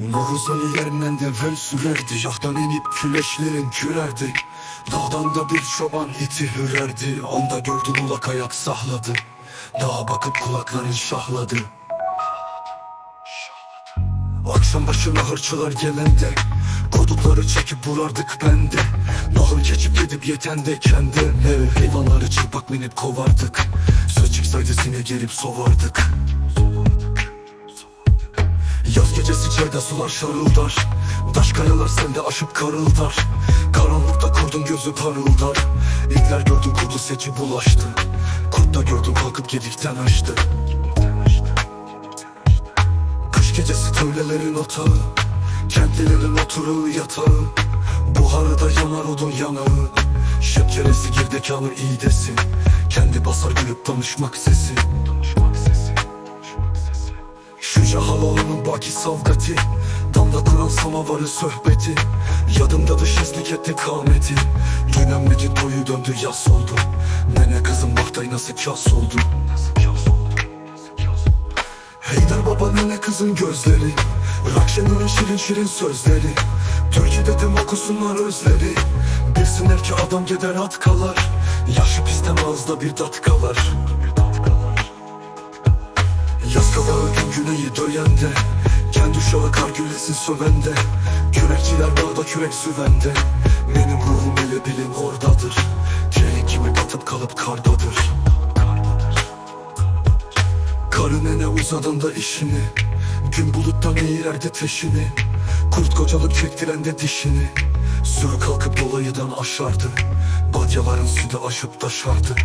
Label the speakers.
Speaker 1: Nuruzeli yerinden de vel sürerdi Yahtan inip küleşlerin kürerdi. Dağdan da bir çoban iti hürerdi Onda gördüm ulak ayak sahladı. Dağa bakıp kulakların şahladı. Akşam başına hırçılar gelende Kodukları çekip vurardık bende. Nahır geçip gidip yetende kendi Ev hayvanları çıplak minip kovardık. Söz çıksaydı sine gelip sovardık çayda sular şarıldar. Taş kayalar sende aşıp karıldar. Karanlıkta kurdun gözü parıldar. İpler gördüm kurdu seçip bulaştı. Kurt da gördüm kalkıp gedikten açtı. Kış gecesi töylelerin atağı Kentlilerin oturağı yatağı. Buharı da yanar odun yanağı. Şekeresi girdekalı iğdesi. Kendi basar gülüp danışmak sesi Şu Cahaloğlu'nun baki savgati. Damda kuran samavarı sohbeti Yadımda şizlik etti kâmeti Dönemledi toyu döndü yas oldu. Nene kızım bahtay nasıl kas oldu? Heydar baba nene kızın gözleri. Rakşenur'un şirin şirin sözleri. Türkü dedim okusunlar özleri. Bilsinler ki adam gider at kalar. Yaşı pistem ağızda bir dat kalar Yaz kavağı gün güneyi döyende Kendi uşağı kar gülesin sövende. Kürekçiler dağda kürek süvende. Benim ruhum ele bilim oradadır. Çelik gibi batıp kalıp kardadır. Karı nene uzadığında işini. Gün buluttan eğirerdi teşini. Kurt kocalık çektiren de dişini. Sürü kalkıp dolayıdan aşardı. Badyaların sütü aşıp taşardı